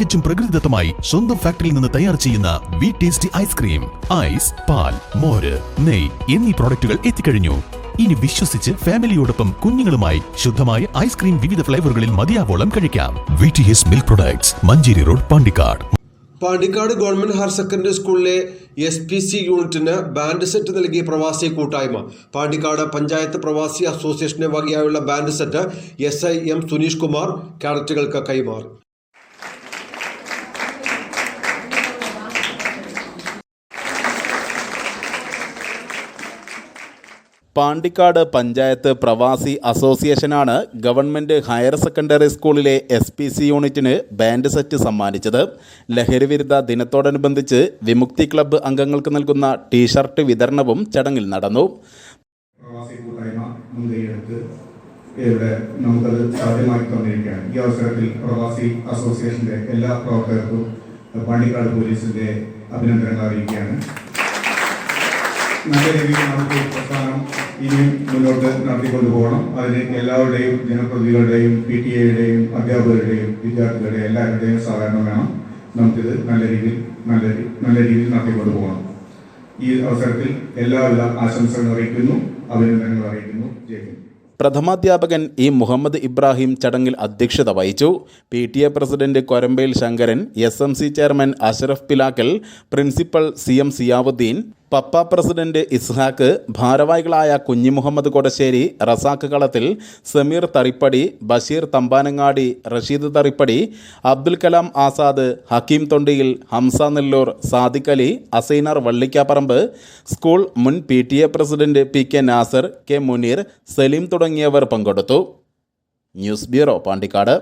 തികച്ചും പ്രകൃതിദത്തമായി സ്വന്തം ഫാക്ടറിയിൽ നിന്ന് തയ്യാർ ചെയ്യുന്ന വി ടേസ്റ്റി ഐസ്ക്രീം ഐസ് പാൽ മോര് നെയ് എന്നീ പ്രോഡക്റ്റുകൾ എത്തിക്കഴിഞ്ഞു. ഇനി വിശ്വസിച്ച് ഫാമിലിയോടൊപ്പം കുഞ്ഞുങ്ങളുമായി ശുദ്ധമായ ഐസ്ക്രീം വിവിധ ഫ്ലേവറുകളിൽ മതിയാവോളം കഴിക്കാം. V T S milk products Manjeri road Pandikkad. Pandikkad government higher secondary സ്കൂളിലെ എസ് പി സി യൂണിറ്റിന് ബാൻഡ് സെറ്റ് നൽകിയ പ്രവാസി കൂട്ടായ്മ. പാണ്ടിക്കാട് പഞ്ചായത്ത് പ്രവാസി അസോസിയേഷന്റെ വകയായുള്ള band set S I M Suneesh Kumar കാഡറ്റുകൾക്ക് കൈമാറി. പാണ്ടിക്കാട് പഞ്ചായത്ത് പ്രവാസി അസോസിയേഷനാണ് ഗവൺമെന്റ് ഹയർ സെക്കൻഡറി സ്കൂളിലെ എസ് പി സി യൂണിറ്റിന് ബാൻഡ് സെറ്റ് സമ്മാനിച്ചത്. ലഹരിവിരുദ്ധ ദിനത്തോടനുബന്ധിച്ച് വിമുക്തി ക്ലബ്ബ് അംഗങ്ങൾക്ക് നൽകുന്ന ടീഷർട്ട് വിതരണവും ചടങ്ങിൽ നടന്നു. പ്രവാസി കൂട്ടായ്മ ഇവിടെ സാധ്യമാക്കി ഈ അവസരത്തിൽ പ്രവാസി എല്ലാ അഭിനന്ദനങ്ങൾ അറിയിക്കുകയാണ്. നല്ല രീതിയിൽ നമുക്ക് ഇനിയും മുന്നോട്ട് നടത്തിക്കൊണ്ടു പോകണം. അതിന് എല്ലാവരുടെയും ജനപ്രതിനിധികളുടെയും പി ടി എയുടെയും അധ്യാപകരുടെയും വിദ്യാർത്ഥികളുടെയും എല്ലാവരുടെയും സഹകരണം വേണം. നമുക്കിത് നല്ല രീതിയിൽ നല്ല നല്ല രീതിയിൽ നടത്തിക്കൊണ്ടു പോകണം. ഈ അവസരത്തിൽ എല്ലാവിധ ആശംസകളും അറിയിക്കുന്നു. അഭിനന്ദനങ്ങൾ അറിയിക്കുന്നു. ജയിക്കുന്നു പ്രഥമാധ്യാപകൻ ഇ മുഹമ്മദ് ഇബ്രാഹിം ചടങ്ങിൽ അധ്യക്ഷത വഹിച്ചു. P T A president Korambayil Sankaran S M C chairman Ashraf Pilakkal principal C M Ziyauddin papa president Ishaq ഭാരവാഹികളായ കുഞ്ഞി മുഹമ്മദ് കൊടശ്ശേരി റസാഖ് കളത്തിൽ സമീർ തറിപ്പടി ബഷീർ തമ്പാനങ്ങാടി റഷീദ് തറിപ്പടി അബ്ദുൽ കലാം ആസാദ് ഹക്കീം തൊണ്ടിയിൽ ഹംസ നെല്ലൂർ സാദിഖ് അലി അസൈനർ വള്ളിക്കാപ്പറമ്പ് സ്കൂൾ മുൻ P T A president P K Nasar K Muneer Saleem തുടങ്ങിയവർ പങ്കെടുത്തു. News bureau Pandikkad.